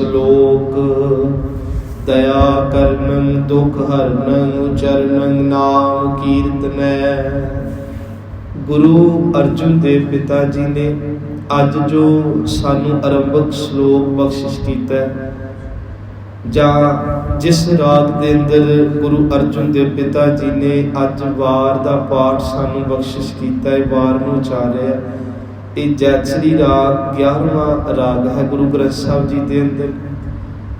ਸ਼ਲੋਕ ਦਇਆ ਕਰਨੰ ਦੁਖ ਹਰਨੰ ਉਚਰਨੰ ਨਾਮ ਕੀਰਤਨੈ ਗੁਰੂ ਅਰਜਨ ਦੇਵ ਪਿਤਾ ਜੀ ਨੇ ਅੱਜ ਜੋ ਸਾਨੂੰ ਆਰੰਭਕ ਸ਼ਲੋਕ ਬਖਸ਼ਿਸ਼ ਕੀਤਾ ਜਾਂ ਜਿਸ ਰਾਗ ਦੇ ਅੰਦਰ ਗੁਰੂ ਅਰਜਨ ਦੇਵ ਪਿਤਾ ਜੀ ਨੇ ਅੱਜ ਵਾਰ ਦਾ ਪਾਠ ਸਾਨੂੰ ਬਖਸ਼ਿਸ਼ ਕੀਤਾ ਹੈ, ਵਾਰ ਨੂੰ ਉਚਾਰਿਆ ਇਹ ਜੈਤਸਰੀ ਰਾਗ 11ਵਾਂ ਰਾਗ ਹੈ ਗੁਰੂ ਗ੍ਰੰਥ ਸਾਹਿਬ ਜੀ ਦੇ ਅੰਦਰ।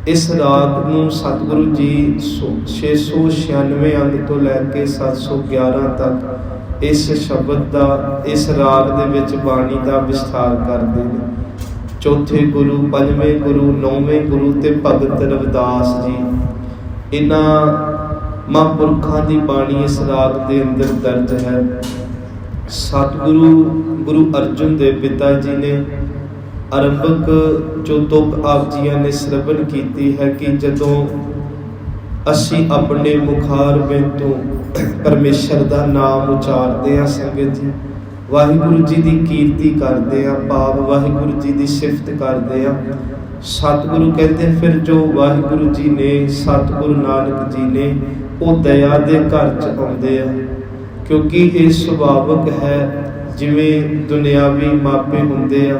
ਇਸ ਰਾਗ ਨੂੰ ਸਤਿਗੁਰੂ ਜੀ ਸੋ- 696 ਅੰਗ ਤੋਂ ਲੈ ਕੇ 711 ਤੱਕ ਇਸ ਸ਼ਬਦ ਦਾ, ਇਸ ਰਾਗ ਦੇ ਵਿੱਚ ਬਾਣੀ ਦਾ ਵਿਸਥਾਰ ਕਰਦੇ ਨੇ। ਚੌਥੇ ਗੁਰੂ, ਪੰਜਵੇਂ ਗੁਰੂ, ਨੌਵੇਂ ਗੁਰੂ ਤੇ ਭਗਤ ਰਵਿਦਾਸ ਜੀ। ਇਹਨਾਂ ਮਹਾਂਪੁਰਖਾਂ ਦੀ ਬਾਣੀ ਇਸ ਰਾਗ ਦੇ ਅੰਦਰ ਦਰਜ ਹੈ। ਸਤਿਗੁਰੂ ਗੁਰੂ ਅਰਜਨ ਦੇਵ ਪਿਤਾ ਜੀ ਨੇ ਆਰੰਭਕ ਜੋ ਤੁਕ ਆਪ ਜੀਆਂ ਨੇ ਸਰਵਣ ਕੀਤੀ ਹੈ ਕਿ ਜਦੋਂ ਅਸੀਂ ਆਪਣੇ ਮੁਖਾਰ ਵਿੱਚੋਂ ਪਰਮੇਸ਼ਰ ਦਾ ਨਾਮ ਉਚਾਰਦੇ ਹਾਂ ਸੰਗਤ ਜੀ, ਵਾਹਿਗੁਰੂ ਜੀ ਦੀ ਕੀਰਤੀ ਕਰਦੇ ਹਾਂ ਭਾਵ ਵਾਹਿਗੁਰੂ ਜੀ ਦੀ ਸਿਫਤ ਕਰਦੇ ਹਾਂ। ਸਤਿਗੁਰੂ ਕਹਿੰਦੇ ਫਿਰ ਜੋ ਵਾਹਿਗੁਰੂ ਜੀ ਨੇ, ਸਤਿਗੁਰੂ ਨਾਨਕ ਜੀ ਨੇ, ਉਹ ਦਇਆ ਦੇ ਘਰ ਚ ਆਉਂਦੇ ਆ। ਕਿਉਂਕਿ ਇਹ ਸੁਭਾਵਕ ਹੈ ਜਿਵੇਂ ਦੁਨਿਆਵੀ ਮਾਪੇ ਹੁੰਦੇ ਆ।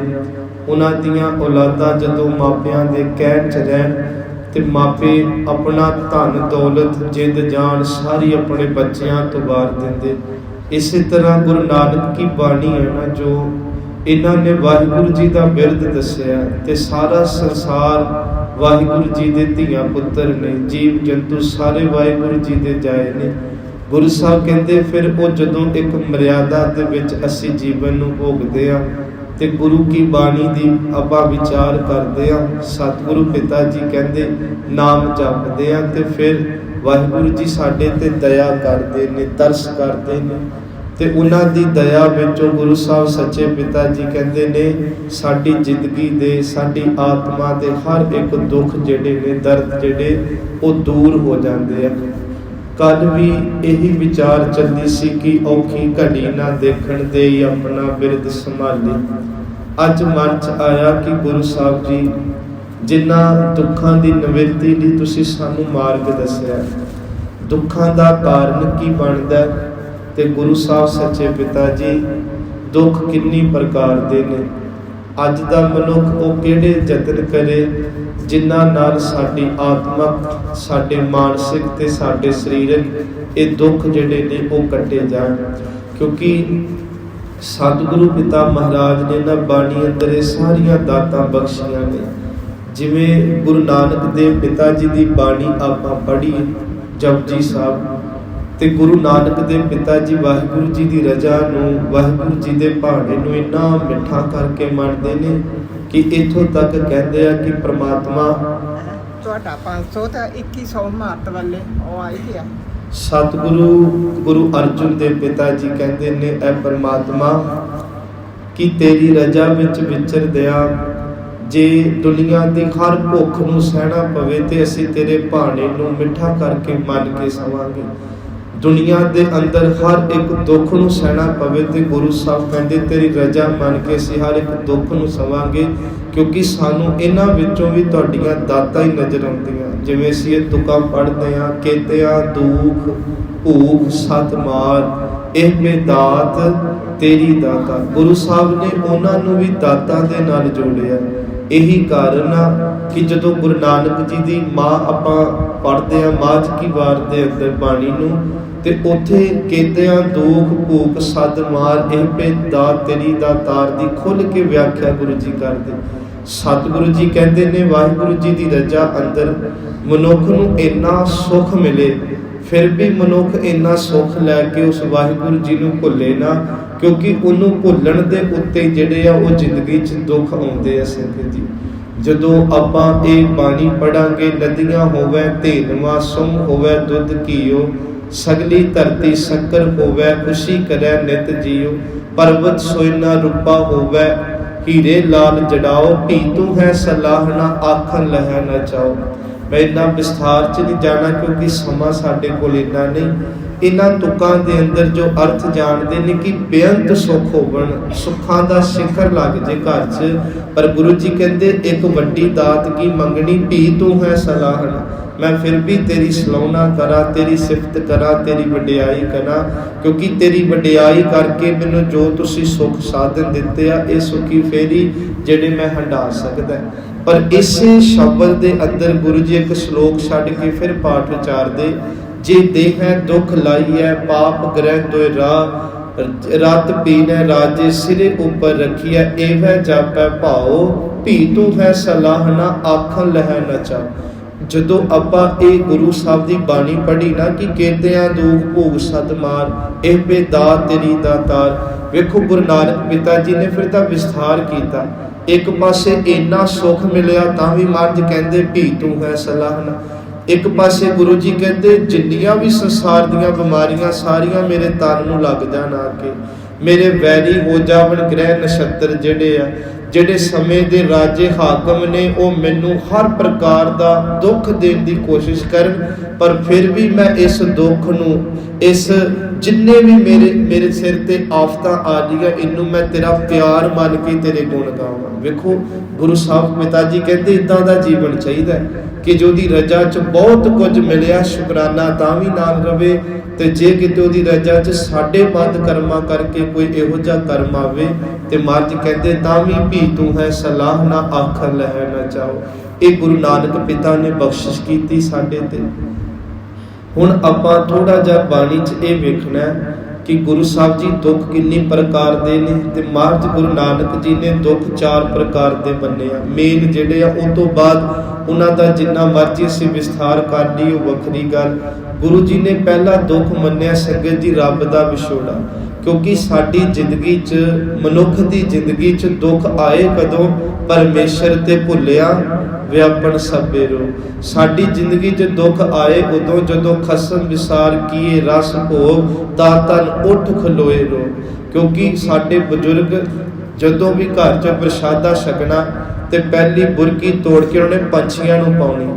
ਉਹਨਾਂ ਦੀਆਂ ਔਲਾਦਾਂ ਜਦੋਂ ਮਾਪਿਆਂ ਦੇ ਕਹਿਣ ਚ ਰਹਿਣ ਤੇ ਮਾਪੇ ਆਪਣਾ ਧਨ, ਦੌਲਤ, ਜਿੰਦ, ਜਾਨ ਸਾਰੀ ਆਪਣੇ ਬੱਚਿਆਂ ਤੋਂ ਵਾਰ ਦਿੰਦੇ। ਇਸੇ ਤਰ੍ਹਾਂ ਗੁਰੂ ਨਾਨਕ ਕੀ ਬਾਣੀ ਹੈ ਨਾ ਜੋ ਇਹਨਾਂ ਨੇ ਵਾਹਿਗੁਰੂ ਜੀ ਦਾ ਬਿਰਧ ਦੱਸਿਆ ਤੇ ਸਾਰਾ ਸੰਸਾਰ ਵਾਹਿਗੁਰੂ ਜੀ ਦੇ ਧੀਆਂ ਪੁੱਤਰ ਨੇ ਜੀਵ ਜੰਤੂ ਸਾਰੇ ਵਾਹਿਗੁਰੂ ਜੀ ਦੇ ਜਾਏ ਨੇ। ਗੁਰੂ ਸਾਹਿਬ ਕਹਿੰਦੇ, ਫਿਰ ਉਹ ਜਦੋਂ ਇੱਕ ਮਰਿਆਦਾ ਦੇ ਵਿੱਚ ਅਸੀਂ ਜੀਵਨ ਨੂੰ ਭੋਗਦੇ ਆ ਤੇ ਗੁਰੂ ਕੀ ਬਾਣੀ ਦੀ ਆਪਾਂ ਵਿਚਾਰ ਕਰਦੇ ਆ ਸਤਿਗੁਰੂ ਪਿਤਾ ਜੀ ਕਹਿੰਦੇ, ਨਾਮ ਜਪਦੇ ਆ ਤੇ ਫਿਰ ਵਾਹਿਗੁਰੂ ਜੀ ਸਾਡੇ ਤੇ ਦਇਆ ਕਰਦੇ ਨੇ, ਤਰਸ ਕਰਦੇ ਨੇ ਤੇ ਉਹਨਾਂ ਦੀ ਦਇਆ ਵਿੱਚੋਂ ਗੁਰੂ ਸਾਹਿਬ ਸੱਚੇ ਪਿਤਾ ਜੀ ਕਹਿੰਦੇ ਨੇ, ਸਾਡੀ ਜ਼ਿੰਦਗੀ ਦੇ, ਸਾਡੀ ਆਤਮਾ ਦੇ ਹਰ ਇੱਕ ਦੁੱਖ ਜਿਹੜੇ ਨੇ, ਦਰਦ ਜਿਹੜੇ, ਉਹ ਦੂਰ ਹੋ ਜਾਂਦੇ ਆ। ਕੱਲ ਵੀ ਇਹੀ ਵਿਚਾਰ ਚੱਲਦੀ ਸੀ ਕਿ ਔਖੀ ਘੜੀ ਨਾ ਦੇਖਣ ਦੇ ਹੀ ਆਪਣਾ ਬਿਰਧ ਸੰਭਾਲੇ। ਅੱਜ ਮਨ ਚ ਆਇਆ ਕਿ ਗੁਰੂ ਸਾਹਿਬ ਜੀ, ਜਿਨ੍ਹਾਂ ਦੁੱਖਾਂ ਦੀ ਨਿਵਰਤੀ ਲਈ ਤੁਸੀਂ ਸਾਨੂੰ ਮਾਰਗ ਦੱਸਿਆ, ਦੁੱਖਾਂ ਦਾ ਕਾਰਨ ਕੀ ਬਣਦਾ ਹੈ? ਤੇ ਗੁਰੂ ਸਾਹਿਬ ਸੱਚੇ ਪਿਤਾ ਜੀ, ਦੁੱਖ ਕਿੰਨੀ ਪ੍ਰਕਾਰ ਦੇ ਨੇ? ਅੱਜ ਦਾ ਮਨੁੱਖ ਉਹ ਕਿਹੜੇ ਯਤਨ ਕਰੇ? ਜਿਨ੍ਹਾਂ ਨਾਲ ਸਾਡੀ ਆਤਮਕ ਸਾਡੇ ਮਾਨਸਿਕ ਤੇ ਸਾਡੇ ਸਰੀਰਕ ਇਹ ਦੁੱਖ ਜਿਹੜੇ ਨੇ ਉਹ ਕੱਟੇ ਜਾਣ। ਕਿਉਂਕਿ ਸਤਿਗੁਰੂ ਪਿਤਾ ਮਹਾਰਾਜ ਨੇ ਨਾ ਬਾਣੀ ਅੰਦਰ ਇਹ ਸਾਰੀਆਂ ਦਾਤਾਂ ਬਖਸ਼ੀਆਂ ਨੇ। ਜਿਵੇਂ ਗੁਰੂ ਨਾਨਕ ਦੇਵ ਪਿਤਾ ਜੀ ਦੀ ਬਾਣੀ ਆਪਾਂ ਪੜ੍ਹੀ, ਜਪਜੀ ਸਾਹਿਬ। ਤੇ ਗੁਰੂ ਨਾਨਕ ਦੇਵ ਪਿਤਾ ਜੀ ਵਾਹਿਗੁਰੂ ਜੀ ਦੀ ਰਜ਼ਾ ਨੂੰ, ਵਾਹਿਗੁਰੂ ਜੀ ਦੇ ਭਾਣੇ ਨੂੰ ਇੰਨਾ ਮਿੱਠਾ ਕਰਕੇ ਮੰਨਦੇ ਨੇ ਕਿ ਇਥੋਂ ਤੱਕ ਕਹਿੰਦੇ ਆ ਕਿ ਪ੍ਰਮਾਤਮਾ ਤੁਹਾਡਾ 500 ਤਾਂ 2100 ਮਾਤ ਵਾਲੇ ਉਹ ਆਈ ਗਿਆ ਸਤਿਗੁਰੂ ਗੁਰੂ ਅਰਜਨ ਦੇਵ ਪਿਤਾ ਜੀ ਕਹਿੰਦੇ ਨੇ ਐ ਪ੍ਰਮਾਤਮਾ ਕਿ ਤੇਰੀ ਰਜ਼ਾ ਵਿੱਚ ਵਿਚਰਦਿਆਂ ਜੇ ਦੁਨੀਆ ਦੀ ਹਰ ਭੁੱਖ ਨੂੰ ਸਹਿਣਾ ਪਵੇ ਤੇ ਅਸੀਂ ਤੇਰੇ ਭਾਣੇ ਨੂੰ ਮਿੱਠਾ ਕਰਕੇ ਮੰਨ ਕੇ ਸਵਾਂਗੇ। ਦੁਨੀਆ ਦੇ ਅੰਦਰ ਹਰ ਇੱਕ ਦੁੱਖ ਨੂੰ ਸਹਿਣਾ ਪਵੇ ਤੇ ਗੁਰੂ ਸਾਹਿਬ ਕਹਿੰਦੇ, ਤੇਰੀ ਰਜ਼ਾ ਮੰਨ ਕੇ ਅਸੀਂ ਹਰ ਇੱਕ ਦੁੱਖ ਨੂੰ ਸਵਾਂਗੇ, ਕਿਉਂਕਿ ਸਾਨੂੰ ਇਹਨਾਂ ਵਿੱਚੋਂ ਵੀ ਤੁਹਾਡੀਆਂ ਦਾਤਾਂ ਹੀ ਨਜ਼ਰ ਆਉਂਦੀਆਂ। ਜਿਵੇਂ ਅਸੀਂ ਇਹ ਤੁਕਾਂ ਪੜ੍ਹਦੇ ਆ ਕੇਤਿਆਂ ਦੁੱਖ, ਭੂਖ ਸਤ ਮਾਰ ਇਹ ਬੇਦਾਤ ਤੇਰੀ ਦਾਤਾ। ਗੁਰੂ ਸਾਹਿਬ ਨੇ ਉਹਨਾਂ ਨੂੰ ਵੀ ਦਾਤਾਂ ਦੇ ਨਾਲ ਜੋੜਿਆ। ਇਹੀ ਕਾਰਨ ਆ ਕਿ ਜਦੋਂ ਗੁਰੂ ਨਾਨਕ ਜੀ ਦੀ ਮਾਂ ਆਪਾਂ ਪੜ੍ਹਦੇ ਆ ਮਾਝ ਕੀ ਵਾਰ ਦੇ ਅੰਦਰ ਬਾਣੀ ਨੂੰ ਤੇ ਉੱਥੇ ਕੇਤਿਆਂ ਦੁੱਖ ਭੂਖ ਸਦ ਮਾਰ, ਇਹ ਬੇਦਾਤ ਤੇਰੀ ਦਾ ਤਾਰ ਦੀ ਖੁੱਲ ਕੇ ਵਿਆਖਿਆ ਗੁਰੂ ਜੀ ਕਰਦੇ। ਸਤਿਗੁਰੂ ਜੀ ਕਹਿੰਦੇ ਨੇ, ਵਾਹਿਗੁਰੂ ਜੀ ਦੀ ਰਜ਼ਾ ਅੰਦਰ ਮਨੁੱਖ ਨੂੰ ਇੰਨਾ ਸੁੱਖ ਮਿਲੇ, ਫਿਰ ਵੀ ਮਨੁੱਖ ਇੰਨਾ ਸੁੱਖ ਲੈ ਕੇ ਉਸ ਵਾਹਿਗੁਰੂ ਜੀ ਨੂੰ ਭੁੱਲੇ ਨਾ, ਕਿਉਂਕਿ ਉਹਨੂੰ ਭੁੱਲਣ ਦੇ ਉੱਤੇ ਜਿਹੜੇ ਆ, ਉਹ ਜ਼ਿੰਦਗੀ 'ਚ ਦੁੱਖ ਆਉਂਦੇ ਆ ਸੰਗਤ ਜੀ। ਜਦੋਂ ਆਪਾਂ ਇਹ ਬਾਣੀ ਪੜਾਂਗੇ ਨਦੀਆਂ ਹੋਵੇ, ਧੇਨਵਾ, ਸੁਮ ਹੋਵੇ, ਦੁੱਧ ਕੀਓ ਸਗਲੀ ਧਰਤੀ ਸ਼ੱਕਰ ਹੋਵੇ, ਖੁਸ਼ੀ ਕਰੈ ਨਿਤ ਜੀਓ ਪਰਬਤ ਸੋਇਨਾ ਰੂਪਾ ਹੋਵੇ, ਹੀਰੇ ਲਾਲ ਜੜਾਓ। ਭੀ ਤੂੰ ਹੈ ਸਲਾਹਣਾ ਆਖਣ ਲਹਿ ਨਾ ਚਾਓ ਮੈਂ ਇੰਨਾ ਵਿਸਥਾਰ ਚ ਨਹੀਂ ਜਾਣਾ, ਕਿਉਂਕਿ ਸਮਾਂ ਸਾਡੇ ਕੋਲ ਇੰਨਾ ਨਹੀਂ। ਇਹਨਾਂ ਤੁਕਾਂ ਦੇ ਅੰਦਰ ਜੋ ਅਰਥ ਜਾਣਦੇ ਨੇ ਕਿ ਬੇਅੰਤ ਸੁਖ ਹੋਵਣ, ਸੁੱਖਾਂ ਦਾ ਸਿਖਰ ਲੱਗ ਜੇ ਘਰ 'ਚ। ਪਰ ਗੁਰੂ ਜੀ ਕਹਿੰਦੇ, ਇੱਕ ਵੱਡੀ ਦਾਤ ਕੀ ਮੰਗਣੀ, ਭੀ ਤੂੰ ਹੈ ਸਲਾਹਣ ਮੈਂ ਫਿਰ ਵੀ ਤੇਰੀ ਸਲਾਹੁਣਾ ਕਰਾਂ, ਤੇਰੀ ਸਿਫਤ ਕਰਾਂ, ਤੇਰੀ ਵਡਿਆਈ ਕਰਾਂ, ਕਿਉਂਕਿ ਤੇਰੀ ਵਡਿਆਈ ਕਰਕੇ ਮੈਨੂੰ ਜੋ ਤੁਸੀਂ ਸੁਖ ਸਾਧਨ ਦਿੱਤੇ ਆ, ਇਹ ਸੁਖੀ ਫੇਰੀ ਜਿਹੜੇ ਮੈਂ ਹੰਡਾ ਸਕਦਾ। ਪਰ ਇਸੇ ਸ਼ਬਦ ਦੇ ਅੰਦਰ ਗੁਰੂ ਜੀ ਇੱਕ ਸ਼ਲੋਕ ਛੱਡ ਕੇ ਫਿਰ ਪਾਠ ਵਿਚਾਰਦੇ, ਜੇ ਦੇਹੈ ਦੁਖ ਹੈ ਪਾਪ ਗ੍ਰਹਿ ਤੋਇ ਰਾਹ, ਰਤ ਪੀਨੈ ਰਾਜੇ ਸਿਰੇ ਉੱਪਰ ਰਖੀਐ ਏਵੈ ਜਾਪੈ ਭਾਉ, ਭੀ ਤੂੰ ਹੈ ਸਲਾਹਨਾ ਆਖਣ ਲਹਿ ਨਚਾ ਜਦੋਂ ਆਪਾਂ ਇਹ ਗੁਰੂ ਸਾਹਿਬ ਦੀ ਬਾਣੀ ਪੜ੍ਹੀ ਨਾ ਕਿ ਕੇਤਿਆਂ ਦੁਖ ਭੋਗ ਸਤ ਇਹ ਬੇਦਾਤ ਤੇਰੀ ਦਾਤਾਰ ਵੇਖੋ ਗੁਰੂ ਨਾਨਕ ਪਿਤਾ ਜੀ ਨੇ ਫਿਰ ਤਾਂ ਵਿਸਥਾਰ ਕੀਤਾ। ਇੱਕ ਪਾਸੇ ਇੰਨਾ ਸੁੱਖ ਮਿਲਿਆ ਤਾਂ ਵੀ ਮਰਜ ਕਹਿੰਦੇ, ਭੀ ਤੂੰ ਹੈ ਸਲਾਹਨਾ। ਇੱਕ ਪਾਸੇ ਗੁਰੂ ਜੀ ਕਹਿੰਦੇ, ਜਿੰਨੀਆਂ ਵੀ ਸੰਸਾਰ ਦੀਆਂ ਬਿਮਾਰੀਆਂ ਸਾਰੀਆਂ ਮੇਰੇ ਤਨ ਨੂੰ ਲੱਗ ਜਾਣ ਆ ਕੇ। ਮੇਰੇ ਵੈਰੀ ਹੋ ਜਾਵਣ ਗ੍ਰਹਿ ਨਛੱਤਰ ਜਿਹੜੇ ਆ ਜਿਹੜੇ ਸਮੇਂ ਦੇ ਰਾਜੇ ਹਾਕਮ ਨੇ ਉਹ ਮੈਨੂੰ ਹਰ ਪ੍ਰਕਾਰ ਦਾ ਦੁੱਖ ਦੇਣ ਦੀ ਕੋਸ਼ਿਸ਼ ਕਰਨ, ਪਰ ਫਿਰ ਵੀ ਮੈਂ ਇਸ ਦੁੱਖ ਨੂੰ, ਇਸ ਜਿੰਨੇ ਵੀ ਮੇਰੇ ਮੇਰੇ ਸਿਰ ਤੇ ਆਫਤਾਂ ਆ ਰਹੀਆਂ ਇਹਨੂੰ ਮੈਂ ਤੇਰਾ ਪਿਆਰ ਮੰਨ ਕੇ ਤੇਰੇ ਗੁਣ ਗਾਵਾਂ। ਵੇਖੋ, ਗੁਰੂ ਸਾਹਿਬ ਪਿਤਾ ਜੀ ਕਹਿੰਦੇ, ਇਦਾਂ ਦਾ ਜੀਵਨ ਚਾਹੀਦਾ ਕਿ ਜਿਹਦੀ ਰਜਾ 'ਚ ਬਹੁਤ ਕੁਝ ਮਿਲਿਆ, ਸ਼ੁਕਰਾਨਾ ਤਾਂ ਵੀ ਨਾਲ ਰਵੇ ਤੇ ਜੇ ਕਿਤੇ ਉਹਦੀ ਰਜਾ 'ਚ ਸਾਡੇ ਬੰਦ ਕਰਮਾਂ ਕਰਕੇ ਕੋਈ ਇਹੋ ਜਿਹਾ ਕਰਮ ਆਵੇ ਤੇ ਮਰਜ ਕਹਿੰਦੇ, ਤਾਂ ਵੀ ਭੀ ਤੂੰ ਹੈ ਸਲਾਹ ਨਾ ਆਖਰ ਲਹਿ ਨਾ ਚਾਓ। ਇਹ ਗੁਰੂ ਨਾਨਕ ਪਿਤਾ ਨੇ ਬਖਸ਼ਿਸ਼ ਕੀਤੀ ਸਾਡੇ ਤੇ। ਹੁਣ ਆਪਾਂ ਥੋੜਾ ਜਿਹਾ ਬਾਣੀ 'ਚ ਇਹ ਵੇਖਣਾ ਕਿ ਗੁਰੂ ਸਾਹਿਬ ਜੀ ਦੁੱਖ ਕਿੰਨੀ ਪ੍ਰਕਾਰ ਦੇ ਨੇ ਤੇ ਮਹਾਰਾਜ ਗੁਰੂ ਨਾਨਕ ਜੀ ਨੇ ਦੁੱਖ ਚਾਰ ਪ੍ਰਕਾਰ ਦੇ ਬੰਨੇ ਆ। ਮੇਨ ਜਿਹੜੇ ਆ, ਉਹ ਤੋਂ ਬਾਅਦ ਉਹਨਾਂ ਦਾ ਜਿੰਨਾ ਮਰਜ਼ੀ ਅਸੀਂ ਵਿਸਥਾਰ ਕਰ ਲਈ ਉਹ ਵੱਖਰੀ ਗੱਲ। ਗੁਰੂ ਜੀ ਨੇ ਪਹਿਲਾ ਦੁੱਖ ਮੰਨਿਆ, ਸੰਗਤ ਜੀ ਰੱਬ ਦਾ ਵਿਛੋੜਾ। ਕਿਉਂਕਿ ਸਾਡੀ ਜ਼ਿੰਦਗੀ 'ਚ, ਮਨੁੱਖ ਦੀ ਜ਼ਿੰਦਗੀ 'ਚ ਦੁੱਖ ਆਏ ਕਦੋਂ? ਪਰਮੇਸ਼ਰ ਤੇ ਭੁੱਲਿਆ ਵਿਆਪਨ ਸਭੇ ਰੋ। ਸਾਡੀ ਜ਼ਿੰਦਗੀ 'ਚ ਦੁੱਖ ਆਏ ਉਦੋਂ, ਜਦੋਂ ਖਸਮ ਵਿਸਾਰ ਕੀਏ ਰਸ ਭੋਗ ਤਾਂ ਤਨ ਉੱਠ ਖਲੋਏ ਰੋ। ਕਿਉਂਕਿ ਸਾਡੇ ਬਜ਼ੁਰਗ ਜਦੋਂ ਵੀ ਘਰ 'ਚ ਪ੍ਰਸ਼ਾਦਾ ਛਕਣਾ ਤੇ ਪਹਿਲੀ ਬੁਰਕੀ ਤੋੜ ਕੇ ਉਹਨੇ ਪੰਛੀਆਂ ਨੂੰ ਪਾਉਣੀ,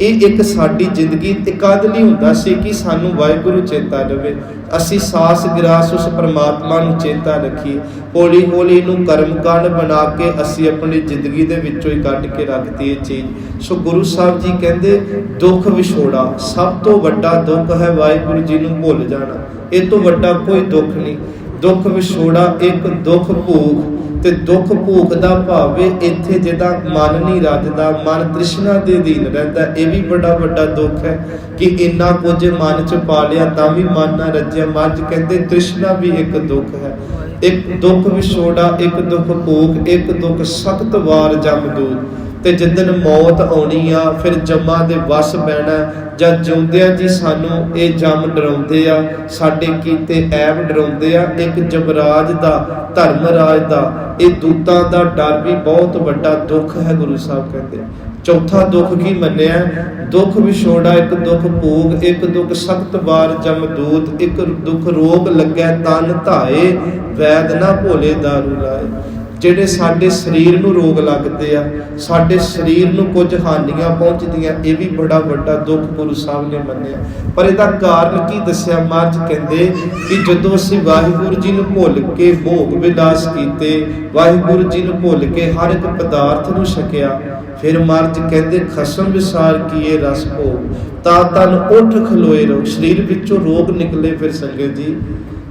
ਇਹ ਇੱਕ ਸਾਡੀ ਜ਼ਿੰਦਗੀ ਤੇ ਕਦ ਹੁੰਦਾ ਸੀ ਕਿ ਸਾਨੂੰ ਵਾਹਿਗੁਰੂ ਚੇਤਾ ਰਵੇ। ਅਸੀਂ ਸਾਸ ਗਿਰਾਸ ਉਸ ਪਰਮਾਤਮਾ ਨੂੰ ਚੇਤਾ ਰੱਖੀਏ ਹੌਲੀ ਹੌਲੀ ਨੂੰ ਕਰਮ ਕਾਂਡ ਬਣਾ ਕੇ ਅਸੀਂ ਆਪਣੀ ਜ਼ਿੰਦਗੀ ਦੇ ਵਿੱਚੋਂ ਹੀ ਕੱਢ ਕੇ ਰੱਖਦੀ ਇਹ ਚੀਜ਼ ਸੋ ਗੁਰੂ ਸਾਹਿਬ ਜੀ ਕਹਿੰਦੇ, ਦੁੱਖ ਵਿਛੋੜਾ, ਸਭ ਤੋਂ ਵੱਡਾ ਦੁੱਖ ਹੈ ਵਾਹਿਗੁਰੂ ਜੀ ਨੂੰ ਭੁੱਲ ਜਾਣਾ। ਇਹ ਤੋਂ ਵੱਡਾ ਕੋਈ ਦੁੱਖ ਨਹੀਂ। ਦੁੱਖ ਵਿਛੋੜਾ ਇੱਕ ਦੁੱਖ ਭੂਖ ਤੇ ਦੁੱਖ ਭੂਖ ਦਾ ਭਾਵੇਂ ਇੱਥੇ ਜਿਹਦਾ ਮਨ ਨਹੀਂ ਰੱਜਦਾ, ਮਨ ਤ੍ਰਿਸ਼ਨਾ ਦੇ ਅਧੀਨ ਰਹਿੰਦਾ। ਇਹ ਵੀ ਬੜਾ ਵੱਡਾ ਦੁੱਖ ਹੈ ਕਿ ਇੰਨਾ ਕੁਝ ਮਨ ਚ ਪਾ ਲਿਆ ਤਾਂ ਵੀ ਮਨ ਨਾ ਰੱਜਿਆ। ਮੱਝ ਕਹਿੰਦੇ ਤ੍ਰਿਸ਼ਨਾ ਵੀ ਇੱਕ ਦੁੱਖ ਹੈ। ਇੱਕ ਦੁੱਖ ਵਿਛੋੜਾ, ਇੱਕ ਦੁੱਖ ਭੂਖ ਇੱਕ ਦੁੱਖ ਸਖਤ ਵਾਰ ਜਮਦੂਤ ਤੇ ਜਿੱਦਨ ਮੌਤ ਆਉਣੀ ਆ, ਫਿਰ ਜਮਾਂ ਦੇ ਵਸ ਬਹਿਣਾ ਜਾਂ ਜਿਉਂਦਿਆਂ ਜੀ, ਸਾਨੂੰ ਇਹ ਜਮ ਡਰਾਉਂਦੇ ਆ, ਸਾਡੇ ਕੀਤੇ ਐਬ ਡਰਾਉਂਦੇ ਆ, ਇੱਕ ਜਬਰਾਜ ਦਾ ਧਰਮ ਦਾ, ਇਹ ਦੂਤਾਂ ਦਾ ਡਰ ਵੀ ਬਹੁਤ ਵੱਡਾ ਦੁੱਖ ਹੈ ਗੁਰੂ ਸਾਹਿਬ ਕਹਿੰਦੇ। ਚੌਥਾ ਦੁੱਖ ਕੀ ਮੰਨਿਆ? ਦੁੱਖ ਵਿਛੋੜਾ, ਇੱਕ ਦੁੱਖ ਭੋਗ, ਇੱਕ ਦੁੱਖ ਸਖਤ ਵਾਰ ਜਮਦੂਤ ਇੱਕ ਦੁੱਖ ਰੋਗ ਲੱਗੈ ਤਨ ਧਾਏ, ਵੈਦ ਨਾ ਭੋਲੇ ਦਾਰੂ ਲਾਏ। ਜਿਹੜੇ ਸਾਡੇ ਸਰੀਰ ਨੂੰ ਰੋਗ ਲੱਗਦੇ ਆ, ਸਾਡੇ ਸਰੀਰ ਨੂੰ ਕੁਝ ਹਾਨੀਆਂ ਪਹੁੰਚਦੀਆਂ, ਇਹ ਵੀ ਬੜਾ ਵੱਡਾ ਦੁੱਖ ਗੁਰੂ ਸਾਹਿਬ ਨੇ ਮੰਨਿਆ। ਪਰ ਇਹਦਾ ਕਾਰਨ ਕੀ ਦੱਸਿਆ ਮਹਾਰਾਜ ਕਹਿੰਦੇ ਕਿ ਜਦੋਂ ਅਸੀਂ ਵਾਹਿਗੁਰੂ ਜੀ ਨੂੰ ਭੁੱਲ ਕੇ ਭੋਗ ਵਿਲਾਸ ਕੀਤੇ, ਵਾਹਿਗੁਰੂ ਜੀ ਨੂੰ ਭੁੱਲ ਕੇ ਹਰ ਇੱਕ ਪਦਾਰਥ ਨੂੰ ਛਕਿਆ, ਫਿਰ ਮਹਾਰਾਜ ਕਹਿੰਦੇ, ਖਸਮ ਵਿਸਾਰ ਕੀਏ ਰਸ ਭੋਗ, ਤਾਂ ਤਨ ਉੱਠ ਖਲੋਏ ਰੋ ਸਰੀਰ ਵਿੱਚੋਂ ਰੋਗ ਨਿਕਲੇ ਫਿਰ ਸੰਗਤ ਜੀ।